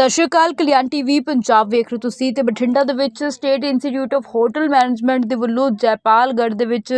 ਸਤਿ ਸ਼੍ਰੀ ਅਕਾਲ, ਕਲਿਆਣ ਟੀਵੀ ਪੰਜਾਬ ਵੇਖ ਰਹੇ ਹੋ ਤੁਸੀਂ ਤੇ ਬਠਿੰਡਾ ਦੇ ਵਿੱਚ state institute of hotel management ਦੇ ਵੱਲੋਂ ਜੈਪਾਲਗੜ੍ਹ ਦੇ ਵਿੱਚ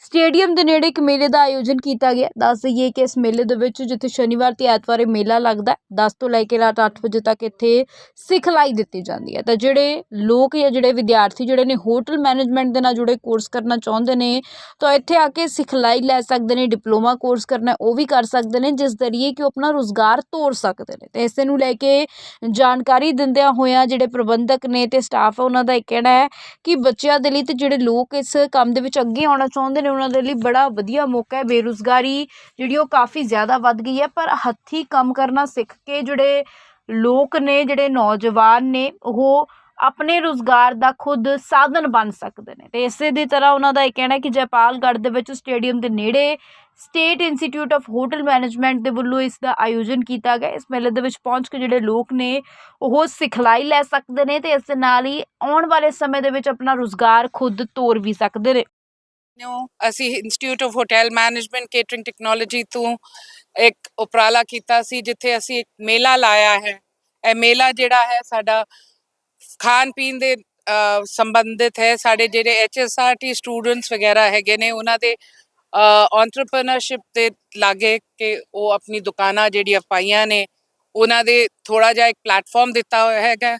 ਸਟੇਡੀਅਮ ਦੇ ਨੇੜੇ ਇੱਕ ਮੇਲੇ ਦਾ ਆਯੋਜਨ ਕੀਤਾ ਗਿਆ। ਦੱਸ ਦਈਏ ਕਿ ਇਸ ਮੇਲੇ ਦੇ ਵਿੱਚ ਜਿੱਥੇ ਸ਼ਨੀਵਾਰ ਤੇ ਐਤਵਾਰ ਇਹ ਮੇਲਾ ਲੱਗਦਾ ਹੈ 10 ਤੋਂ ਲੈ ਕੇ ਰਾਤ 8 ਵਜੇ ਤੱਕ ਇੱਥੇ ਸਿਖਲਾਈ ਦਿੱਤੀ ਜਾਂਦੀ ਹੈ। ਤਾਂ ਜਿਹੜੇ ਲੋਕ ਜਾਂ ਜਿਹੜੇ ਵਿਦਿਆਰਥੀ ਜਿਹੜੇ ਨੇ ਹੋਟਲ ਮੈਨੇਜਮੈਂਟ ਦੇ ਨਾਲ ਜੁੜੇ ਕੋਰਸ ਕਰਨਾ ਚਾਹੁੰਦੇ ਨੇ, ਤਾਂ ਇੱਥੇ ਆ ਕੇ ਸਿਖਲਾਈ ਲੈ ਸਕਦੇ ਨੇ, ਡਿਪਲੋਮਾ ਕੋਰਸ ਕਰਨਾ ਉਹ ਵੀ ਕਰ ਸਕਦੇ ਨੇ, ਜਿਸ ਜ਼ਰੀਏ ਕਿ ਉਹ ਆਪਣਾ ਰੋਜ਼ਗਾਰ ਤੋਰ ਸਕਦੇ ਨੇ। ਤੇ ਇਸੇ ਨੂੰ ਲੈ ਕੇ ਜਾਣਕਾਰੀ ਦਿੰਦਿਆਂ ਹੋਇਆਂ ਜਿਹੜੇ ਪ੍ਰਬੰਧਕ ਨੇ ਤੇ ਸਟਾਫ ਹੈ ਉਹਨਾਂ ਦਾ ਇਹ ਕਹਿਣਾ ਹੈ ਕਿ ਬੱਚਿਆਂ ਦੇ ਲਈ ਤੇ ਜਿਹੜੇ ਲੋਕ ਇਸ ਕੰਮ ਦੇ ਵਿੱਚ ਅੱਗੇ ਆਉਣਾ ਚਾਹੁੰਦੇ ਨੇ ਉਹਨਾਂ ਦੇ ਲਈ ਬੜਾ ਵਧੀਆ ਮੌਕਾ ਹੈ ਬੇਰੁਜ਼ਗਾਰੀ ਜਿਹੜੀ ਉਹ ਕਾਫੀ ਜ਼ਿਆਦਾ ਵੱਧ ਗਈ ਹੈ, ਪਰ ਹੱਥੀਂ ਕੰਮ ਕਰਨਾ ਸਿੱਖ ਕੇ ਜਿਹੜੇ ਲੋਕ ਨੇ, ਜਿਹੜੇ ਨੌਜਵਾਨ ਨੇ, ਉਹ ਆਪਣੇ ਰੋਜ਼ਗਾਰ ਦਾ ਖੁਦ ਸਾਧਨ ਬਣ ਸਕਦੇ ਨੇ। ਤੇ ਇਸੇ ਦੀ ਤਰ੍ਹਾਂ ਉਹਨਾਂ ਦਾ ਇਹ ਕਹਿਣਾ ਕਿ ਜੈਪਾਲਗੜ੍ਹ ਦੇ ਵਿੱਚ ਸਟੇਡੀਅਮ ਦੇ ਨੇੜੇ state institute of hotel management ਦੇ ਵੱਲੋਂ ਇਸ ਦਾ ਆਯੋਜਨ ਕੀਤਾ ਗਿਆ। ਇਸ ਮੇਲੇ ਦੇ ਵਿੱਚ ਪਹੁੰਚ ਕੇ ਜਿਹੜੇ ਲੋਕ ਨੇ, ਉਹ ਸਿਖਲਾਈ ਲੈ ਸਕਦੇ ਨੇ ਤੇ ਇਸ ਦੇ ਨਾਲ ਹੀ ਆਉਣ ਵਾਲੇ ਸਮੇਂ ਦੇ ਵਿੱਚ ਆਪਣਾ ਰੋਜ਼ਗਾਰ ਖੁਦ ਤੋਰ ਵੀ ਸਕਦੇ ਨੇ। ਨੂੰ ਅਸੀਂ institute of hotel management catering technology ਤੋਂ ਇੱਕ ਉਪਰਾਲਾ ਕੀਤਾ ਸੀ ਜਿੱਥੇ ਅਸੀਂ ਇੱਕ ਮੇਲਾ ਲਾਇਆ ਹੈ। ਇਹ ਮੇਲਾ ਜਿਹੜਾ ਹੈ ਸਾਡਾ ਖਾਣ ਪੀਣ ਦੇ ਅ, ਸੰਬੰਧਿਤ ਹੈ। ਸਾਡੇ ਜਿਹੜੇ ਐਚਐਸਆਰਟੀ ਸਟੂਡੈਂਟਸ ਵਗੈਰਾ ਹੈਗੇ ਨੇ ਉਹਨਾਂ ਦੇ ਐਂਟਰਪ੍ਰੀਨਰਸ਼ਿਪ ਤੇ ਲਾਗੇ ਕਿ ਉਹ ਆਪਣੀ ਦੁਕਾਨਾਂ ਜਿਹੜੀਆਂ ਪਾਈਆਂ ਨੇ ਉਹਨਾਂ ਦੇ ਥੋੜਾ ਜਿਹਾ ਇੱਕ ਪਲੇਟਫਾਰਮ ਦਿੱਤਾ ਹੋਇਆ ਹੈਗਾ।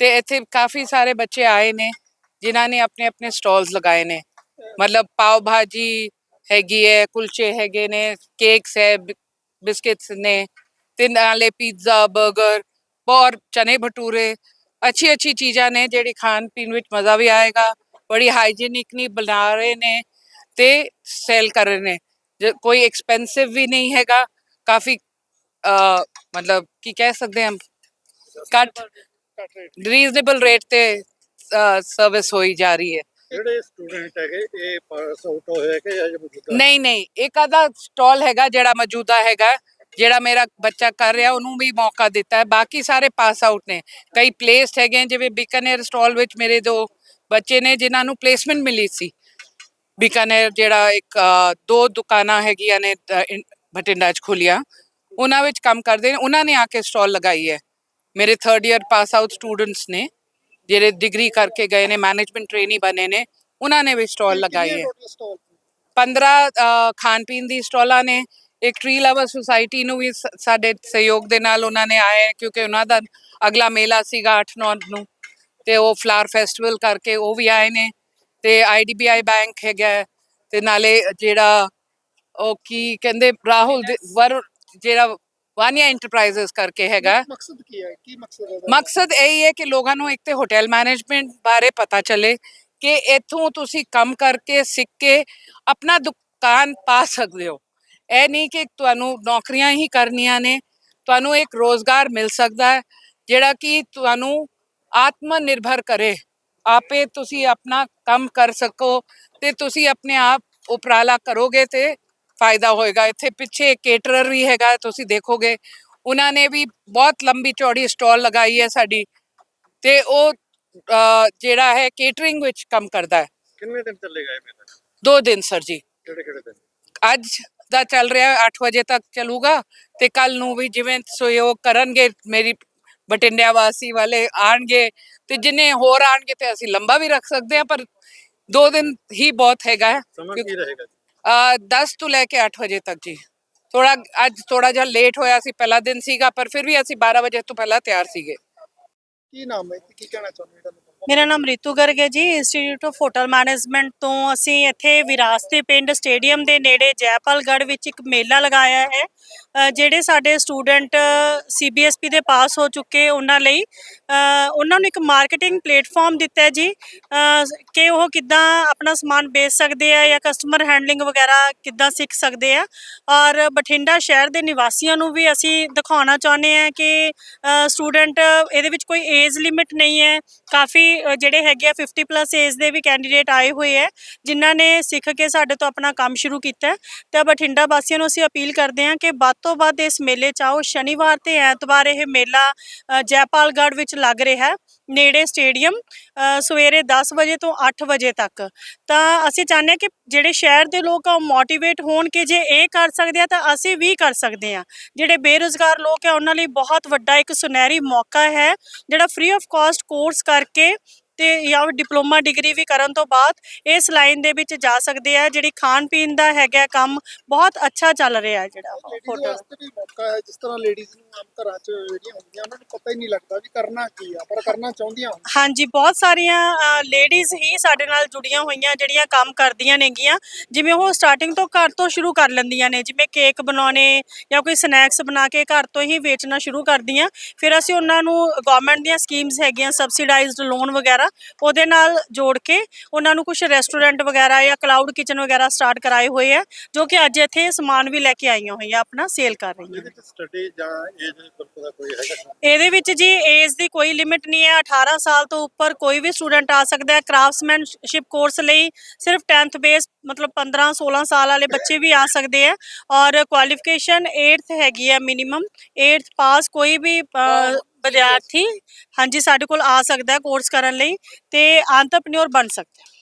ਤੇ ਇੱਥੇ ਕਾਫੀ ਸਾਰੇ ਬੱਚੇ ਆਏ ਨੇ ਜਿਨ੍ਹਾਂ ਨੇ ਆਪਣੇ ਆਪਣੇ ਸਟਾਲਸ ਲਗਾਏ ਨੇ। ਮਤਲਬ ਪਾਵ ਭਾਜੀ ਹੈਗੀ ਹੈ, ਕੁਲਚੇ ਹੈਗੇ ਨੇ ਕੇਕਸ ਹੈ, ਬਿ- ਨੇ, ਤੇ ਨਾਲੇ ਪੀਜ਼ਾ 버ਗਰ ਔਰ ਚਨੇ ਭਟੂਰੇ ਅੱਛੀ ਅੱਛੀ ਚੀਜ਼ਾਂ ਨੇ ਜਿਹੜੀ ਖਾਣ ਪੀਣ ਵਿੱਚ ਮਜ਼ਾ ਵੀ ਆਏਗਾ, ਬੜੀ ਹਾਈਜੀਨਿਕ ਨਹੀਂ ਬਣਾ ਰਹੇ ਨੇ ਤੇ ਸੇਲ ਕਰ ਰਹੇ ਨੇ। ਕੋਈ ਐਕਸਪੈਂਸਿਵ ਵੀ ਨਹੀਂ ਹੈਗਾ, ਕਾਫੀ ਮਤਲਬ ਕੀ ਕਹਿ ਸਕਦੇ ਹਾਂ, ਘੱਟ ਰੀਜ਼ਨੇਬਲ ਰੇਟ ਤੇ ਸਰਵਿਸ ਹੋਈ ਜਾ ਰਹੀ ਹੈ। ਜਿਹੜੇ ਸਟੂਡੈਂਟ ਹੈਗੇ ਇਹ ਪਾਸ ਆਊਟ ਹੋਏ ਕਿ ਜਾਂ ਮੌਜੂਦਾ? ਨਹੀਂ ਨਹੀਂ ਇੱਕ ਆਦਾ ਸਟਾਲ ਹੈਗਾ ਜਿਹੜਾ ਮੌਜੂਦਾ ਹੈਗਾ ਜਿਹੜਾ ਮੇਰਾ ਬੱਚਾ ਕਰ ਰਿਹਾ ਉਹਨੂੰ ਵੀ ਮੌਕਾ ਦਿੱਤਾ ਹੈ। ਬਾਕੀ ਸਾਰੇ ਪਾਸ ਆਊਟ ਨੇ। ਕਈ ਪਲੇਸਡ ਹੈਗੇ ਜਿਵੇਂ ਬੀਕਾਨੇਰ ਸਟਾਲ ਵਿੱਚ ਮੇਰੇ ਦੋ ਬੱਚੇ ਨੇ ਜਿਨ੍ਹਾਂ ਨੂੰ ਪਲੇਸਮੈਂਟ ਮਿਲੀ ਸੀ। ਬੀਕਾਨੇਰ ਜਿਹੜਾ ਇੱਕ ਦੋ ਦੁਕਾਨਾਂ ਹੈਗੀਆਂ ਨੇ ਅ, ਬਠਿੰਡਾ 'ਚ ਖੁੱਲੀਆਂ ਉਹਨਾਂ ਵਿੱਚ ਕੰਮ ਕਰਦੇ ਨੇ। ਉਹਨਾਂ ਨੇ ਆ ਕੇ ਸਟਾਲ ਲਗਾਈ ਹੈ। ਮੇਰੇ 3rd year pass out students ਨੇ। ਜਿਹੜੇ ਡਿਗਰੀ ਕਰਕੇ ਗਏ ਨੇ ਮੈਨੇਜਮੈਂਟ ਟ੍ਰੇਨੀ ਬਣੇ ਨੇ ਉਹਨਾਂ ਨੇ ਵੀ ਸਟਾਲ ਲਗਾਈ ਹੈ। 15 ਅ, ਖਾਣ ਪੀਣ ਦੀ ਸਟਾਲਾਂ ਨੇ ਇੱਕ ਟਰੀ ਲਵਰ ਸੁਸਾਇਟੀ ਨੂੰ ਵੀ ਸਾਡੇ ਸਹਿਯੋਗ ਦੇ ਨਾਲ ਉਹਨਾਂ ਨੇ ਆਏ ਕਿਉਂਕਿ ਉਹਨਾਂ ਦਾ ਅਗਲਾ ਮੇਲਾ ਸੀਗਾ 8-9 ਨੂੰ ਤੇ ਉਹ ਫਲਾਵਰ ਫੈਸਟੀਵਲ ਕਰਕੇ ਉਹ ਵੀ ਆਏ ਨੇ ਤੇ ਆਈਡੀਬੀਆਈ ਬੈਂਕ ਹੈਗਾ ਤੇ ਨਾਲੇ ਜਿਹੜਾ ਉਹ ਕੀ ਕਹਿੰਦੇ ਰਾਹੁਲ ਵਰ ਜਿਹੜਾ ਵਾਨੀਆ ਇੰਟਰਪ੍ਰਾਈਜ਼ਸ ਕਰਕੇ ਹੈਗਾ ਮਕਸਦ ਕੀ ਹੈ ਕੀ ਮਕਸਦ ਹੈ ਮਕਸਦ ਇਹ ਹੀ ਹੈ ਕਿ ਲੋਕਾਂ ਨੂੰ ਇੱਕ ਤੇ ਹੋਟਲ ਮੈਨੇਜਮੈਂਟ ਬਾਰੇ ਪਤਾ ਚੱਲੇ ਕਿ ਇੱਥੋਂ ਤੁਸੀਂ ਕੰਮ ਕਰਕੇ ਸਿੱਖ ਕੇ ਆਪਣਾ ਦੁਕਾਨ ਪਾ ਸਕਦੇ ਹੋ ਇਹ ਨਹੀਂ ਕਿ ਤੁਹਾਨੂੰ ਨੌਕਰੀਆਂ ਹੀ ਕਰਨੀਆਂ ਨੇ ਤੁਹਾਨੂੰ ਇੱਕ ਰੋਜ਼ਗਾਰ ਮਿਲ ਸਕਦਾ ਹੈ ਜਿਹੜਾ ਕਿ ਤੁਹਾਨੂੰ ਆਤਮ ਨਿਰਭਰ ਕਰੇ ਆਪੇ ਤੁਸੀਂ ਆਪਣਾ ਕੰਮ ਕਰ ਸਕੋ ਤੇ ਤੁਸੀਂ ਆਪਣੇ ਆਪ ਉਪਰਾਲਾ ਕਰੋਗੇ ਤੇ ਫਾਇਦਾ ਹੋਏਗਾ। ਇੱਥੇ ਪਿੱਛੇ ਕੇਟਰਰ ਵੀ ਹੈਗਾ ਤੁਸੀਂ ਦੇਖੋਗੇ। ਉਹਨਾਂ ਨੇ ਵੀ ਬਹੁਤ ਲੰਬੀ ਚੌੜੀ ਸਟਾਲ ਲਗਾਈ ਹੈ ਸਾਡੀ। ਤੇ ਉਹ ਜਿਹੜਾ ਹੈ ਕੇਟਰਿੰਗ ਵਿੱਚ ਕੰਮ ਕਰਦਾ ਹੈ। ਕਿੰਨੇ ਦਿਨ ਚੱਲੇਗਾ ਇਹ ਮੇਲਾ? ਦੋ ਦਿਨ ਸਰ ਜੀ। ਕਿਹੜੇ ਕਿਹੜੇ ਦਿਨ? ਅੱਜ ਦਾ ਚੱਲ ਰਿਹਾ 8 ਵਜੇ ਤੱਕ ਚੱਲੂਗਾ। ਤੇ ਕੱਲ ਨੂੰ ਵੀ ਜਿਵੇਂ ਸਹਿਯੋਗ ਕਰਨਗੇ ਮੇਰੀ ਬਟਿੰਡਿਆ ਵਾਸੀ ਵਾਲੇ ਆਣਗੇ। ਤੇ ਜਿੰਨੇ ਹੋਰ ਆਣਗੇ ਤੇ ਅਸੀਂ ਲੰਬਾ ਵੀ ਰੱਖ ਸਕਦੇ ਹਾਂ ਪਰ ਦੋ ਦਿਨ ਹੀ ਬਹੁਤ ਹੈਗਾ ਸਮਾਂ ਕੀ ਰਹੇਗਾ 10 ਤੋਂ ਲੈ ਕੇ 8 ਵਜੇ ਤੱਕ ਜੀ। ਥੋੜਾ ਅੱਜ ਥੋੜਾ ਜਿਹਾ ਲੇਟ ਹੋਇਆ ਸੀ, ਪਹਿਲਾ ਦਿਨ ਸੀਗਾ, ਪਰ ਫਿਰ ਵੀ ਅਸੀਂ 12 ਵਜੇ ਤੋਂ ਪਹਿਲਾਂ ਤਿਆਰ ਸੀਗੇ। ਕੀ ਨਾਮ ਹੈ? ਤੇ ਕੀ ਕਹਿਣਾ ਚਾਹੁੰਦੇ ਹੋ? ਮੇਰਾ ਨਾਮ ਰਿਤੂ ਗਰਗ ਹੈ ਜੀ। ਇੰਸਟੀਚਿਊਟ ਆਫ ਹੋਟਲ ਮੈਨੇਜਮੈਂਟ ਤੋਂ ਅਸੀਂ ਇੱਥੇ ਵਿਰਾਸਤੀ ਪਿੰਡ ਸਟੇਡੀਅਮ ਦੇ ਨੇੜੇ ਜੈਪਾਲਗੜ੍ਹ ਵਿੱਚ ਇੱਕ ਮੇਲਾ ਲਗਾਇਆ ਹੈ। ਜਿਹੜੇ ਸਾਡੇ ਸਟੂਡੈਂਟ ਸੀਬੀਐਸਪੀ ਦੇ ਪਾਸ ਹੋ ਚੁੱਕੇ ਉਹਨਾਂ ਲਈ ਉਹਨਾਂ ਨੂੰ ਇੱਕ ਮਾਰਕੀਟਿੰਗ ਪਲੇਟਫਾਰਮ ਦਿੱਤਾ ਹੈ ਜੀ। ਕਿ ਉਹ ਕਿੱਦਾਂ ਆਪਣਾ ਸਮਾਨ ਵੇਚ ਸਕਦੇ ਆ ਜਾਂ ਕਸਟਮਰ ਹੈਂਡਲਿੰਗ ਵਗੈਰਾ ਕਿੱਦਾਂ ਸਿੱਖ ਸਕਦੇ ਆ। ਔਰ ਬਠਿੰਡਾ ਸ਼ਹਿਰ ਦੇ ਨਿਵਾਸੀਆਂ ਨੂੰ ਵੀ ਅਸੀਂ ਦਿਖਾਉਣਾ ਚਾਹੁੰਦੇ ਆ ਕਿ ਸਟੂਡੈਂਟ ਇਹਦੇ ਵਿੱਚ ਕੋਈ ਏਜ ਲਿਮਿਟ ਨਹੀਂ ਹੈ। ਕਾਫੀ ਅ, ਜਿਹੜੇ ਹੈਗੇ ਆ 50 ਪਲੱਸ ਏਜ ਦੇ ਵੀ ਕੈਂਡੀਡੇਟ ਆਏ ਹੋਏ ਹੈ ਜਿਨ੍ਹਾਂ ਨੇ ਸਿੱਖ ਕੇ ਸਾਡੇ ਤੋਂ ਆਪਣਾ ਕੰਮ ਸ਼ੁਰੂ ਕੀਤਾ ਹੈ। ਤੇ ਬਠਿੰਡਾ ਵਾਸੀਆਂ ਨੂੰ ਅਸੀਂ ਅਪੀਲ ਕਰਦੇ ਹਾਂ ਕਿ ਵੱਧ ਤੋਂ ਵੱਧ ਇਸ ਮੇਲੇ 'ਚ ਆਓ। ਸ਼ਨੀਵਾਰ ਤੇ ਐਤਵਾਰ ਇਹ ਮੇਲਾ ਅ, ਜੈਪਾਲਗੜ੍ਹ ਵਿੱਚ ਲੱਗ ਰਿਹਾ ਹੈ। ਨੇੜੇ ਸਟੇਡੀਅਮ ਸਵੇਰੇ 10 ਵਜੇ ਤੋਂ 8 ਵਜੇ ਤੱਕ। ਤਾਂ ਅਸੀਂ ਚਾਹੁੰਦੇ ਹਾਂ ਕਿ ਜਿਹੜੇ ਸ਼ਹਿਰ ਦੇ ਲੋਕ ਆ, ਉਹ ਮੋਟੀਵੇਟ ਹੋਣ ਕਿ ਜੇ ਇਹ ਕਰ ਸਕਦੇ ਆ, ਤਾਂ ਅਸੀਂ ਵੀ ਕਰ ਸਕਦੇ ਆ ਜਿਹੜੇ ਬੇਰੁਜ਼ਗਾਰ ਲੋਕ ਆ, ਉਹਨਾਂ ਲਈ ਬਹੁਤ ਵੱਡਾ ਇੱਕ ਸੁਨਹਿਰੀ ਮੌਕਾ ਹੈ, ਜਿਹੜਾ ਫ੍ਰੀ ਆਫ ਕਾਸਟ ਕੋਰਸ ਕਰਕੇ ਤੇ ਜਾਂ ਡਿਪਲੋਮਾ ਡਿਗਰੀ ਵੀ ਕਰਨ ਤੋਂ ਬਾਅਦ ਇਸ ਲਾਈਨ ਦੇ ਵਿੱਚ ਜਾ ਸਕਦੇ ਆ ਜਿਹੜੀ ਖਾਣ ਪੀਣ ਦਾ ਹੈਗਾ ਕੰਮ ਬਹੁਤ ਅੱਛਾ ਚੱਲ ਰਿਹਾ ਜਿਹੜਾ ਹੋਟਲ ਵਾਸਤੇ ਵੀ ਮੌਕਾ ਹੈ ਜਿਸ ਤਰ੍ਹਾਂ ਲੇਡੀਜ਼ ਨੂੰ ਆਮ ਘਰਾਂ 'ਚ ਜਿਹੜੀਆਂ ਹੁੰਦੀਆਂ ਉਹਨਾਂ ਨੂੰ ਪਤਾ ਹੀ ਨਹੀਂ ਲੱਗਦਾ ਵੀ ਕਰਨਾ ਕੀ ਆ ਪਰ ਕਰਨਾ ਚਾਹੁੰਦੀਆਂ ਹੁੰਦੀਆਂ ਹਾਂਜੀ ਬਹੁਤ ਸਾਰੀਆਂ ਲੇਡੀਜ਼ ਹੀ ਸਾਡੇ ਨਾਲ ਜੁੜੀਆਂ ਹੋਈਆਂ ਜਿਹੜੀਆਂ ਕੰਮ ਕਰਦੀਆਂ ਨੇਗੀਆਂ। ਜਿਵੇਂ ਉਹ ਸਟਾਰਟਿੰਗ ਤੋਂ ਘਰ ਤੋਂ ਸ਼ੁਰੂ ਕਰ ਲੈਂਦੀਆਂ ਨੇ ਜਿਵੇਂ ਕੇਕ ਬਣਾਉਣੇ ਜਾਂ ਕੋਈ ਸਨੈਕਸ ਬਣਾ ਕੇ ਘਰ ਤੋਂ ਹੀ ਵੇਚਣਾ ਸ਼ੁਰੂ ਕਰਦੀਆਂ। ਫਿਰ ਅਸੀਂ ਉਹਨਾਂ ਨੂੰ ਗਵਰਨਮੈਂਟ ਦੀਆਂ ਸਕੀਮਸ ਹੈਗੀਆਂ ਸਬਸਿਡਾਈਜ਼ਡ ਲੋਨ ਵਗੈਰਾ ਉਹਦੇ ਨਾਲ ਜੋੜ ਕੇ ਉਹਨਾਂ ਨੂੰ ਕੁਝ ਰੈਸਟੋਰੈਂਟ ਵਗੈਰਾ ਜਾਂ ਕਲਾਊਡ ਕਿਚਨ ਵਗੈਰਾ ਸਟਾਰਟ ਕਰਾਏ ਹੋਏ ਆ ਜੋ ਕਿ ਅੱਜ ਇੱਥੇ ਸਮਾਨ ਵੀ ਲੈ ਕੇ ਆਈਆਂ ਹੋਈਆਂ ਆਪਣਾ ਸੇਲ ਕਰ ਰਹੀਆਂ ਇਹਦੇ ਵਿੱਚ ਸਟੱਡੀ ਜਾਂ ਏਜ ਗਰੁੱਪ ਦਾ ਕੋਈ ਹੈਗਾ ਇਹਦੇ ਵਿੱਚ ਜੀ ਏਜ ਦੀ ਕੋਈ ਲਿਮਿਟ ਨਹੀਂ ਹੈ 18 ਸਾਲ ਤੋਂ ਉੱਪਰ ਕੋਈ ਵੀ ਸਟੂਡੈਂਟ ਆ ਸਕਦਾ ਹੈ। ਕਰਾਫਟਸਮੈਨਸ਼ਿਪ ਕੋਰਸ ਲਈ ਸਿਰਫ 10th ਬੇਸ ਮਤਲਬ 15 16 ਸਾਲ ਵਾਲੇ ਬੱਚੇ ਵੀ ਆ ਸਕਦੇ ਆ। ਔਰ ਕੁਆਲੀਫਿਕੇਸ਼ਨ 8th ਹੈਗੀ ਹੈ ਮਿਨੀਮਮ 8th ਪਾਸ ਕੋਈ ਵੀ ਅ, ਵਿਦਿਆਰਥੀ ਹਾਂਜੀ, ਸਾਡੇ ਕੋਲ ਆ ਸਕਦਾ ਹੈ ਕੋਰਸ ਕਰਨ ਲਈ ਤੇ ਆਂਟਰਪ੍ਰੈਨਿਓਰ ਬਣ ਸਕਦਾ ਹੈ।